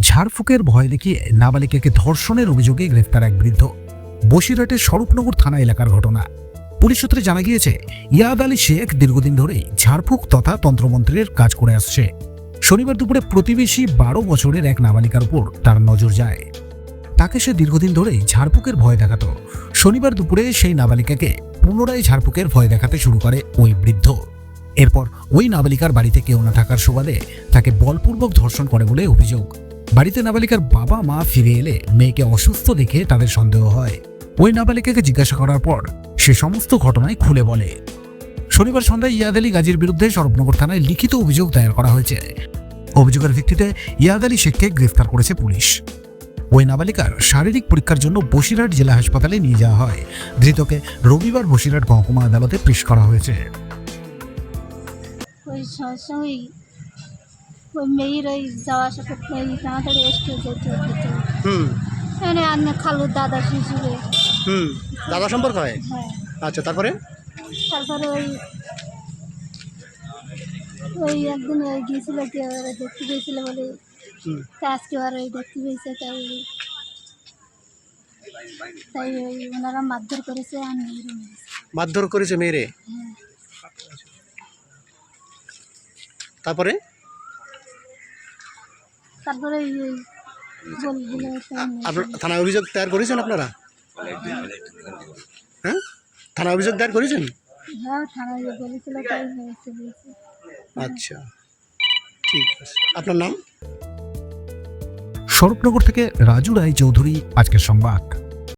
ঝাড়ফুঁকের ভয় দেখিয়ে নাবালিকাকে ধর্ষণের অভিযোগে গ্রেফতার এক বৃদ্ধ। বসিরহাটের স্বরূপনগর থানা এলাকার ঘটনা। পুলিশ সূত্রে জানা গিয়েছে, ইয়াদ আলী শেখ দীর্ঘদিন ধরেই ঝাড়ফুঁক তথা তন্ত্রমন্ত্রের কাজ করে আসছে। শনিবার দুপুরে প্রতিবেশী বারো বছরের এক নাবালিকার উপর তার নজর যায়। তাকে সে দীর্ঘদিন ধরেই ঝাড়ফুঁকের ভয় দেখাত। শনিবার দুপুরে সেই নাবালিকাকে পুনরায় ঝাড়ফুঁকের ভয় দেখাতে শুরু করে ওই বৃদ্ধ। এরপর ওই নাবালিকার বাড়িতে কেউ না থাকার সুবাদে তাকে বলপূর্বক ধর্ষণ করে বলে অভিযোগ। বাড়িতে নাবালিকার বাবা মা ফিরে এলে মেয়েকে অসুস্থ দেখে তাদের সন্দেহ হয়। ওই নাবালিকাকে জিজ্ঞাসা করার পর সে সমস্ত ঘটনায় খুলে বলে। শনিবার সন্ধ্যায় ইয়াদ আলী গাজীর বিরুদ্ধে সরবনগর থানায় লিখিত অভিযোগ দায়ের করা হয়েছে। অভিযোগের ভিত্তিতে ইয়াদ আলী শেখকে গ্রেফতার করেছে পুলিশ। ওই নাবালিকার শারীরিক পরীক্ষার জন্য বসিরহাট জেলা হাসপাতালে নিয়ে যাওয়া হয়। ধৃতকে রবিবার বসিরহাট মহকুমা আদালতে পেশ করা হয়েছে। ওই ওই মেয়ের ওই যাওয়া আসা করতে ওই তাড়াতাড়ি এসে যেত যেত হুম। মানে আমি খালুর দাদা শিশুরে হুম দাদা সম্পর্ক হয়? হ্যাঁ আচ্ছা তারপরে? তারপরে ওই ওই একদিন ওই গিয়েছিল যে ওরা দেখতে পেয়েছিল বলে তা আজকে আর ওই দেখতে পেয়েছে তাই তাই ওই ওনারা মারধর করেছে আর মেরেছে মারধর করেছে মেয়েরে হ্যাঁ। তারপরে? তারপরে থানায় অভিযোগ দায়ের করেছেন আপনারা? হ্যাঁ? থানায় অভিযোগ দায়ের করেছেন? হ্যাঁ আচ্ছা ঠিক আছে। আপনার নাম? স্বরূপনগর থেকে রাজু রায় চৌধুরী আজকের সংবাদ।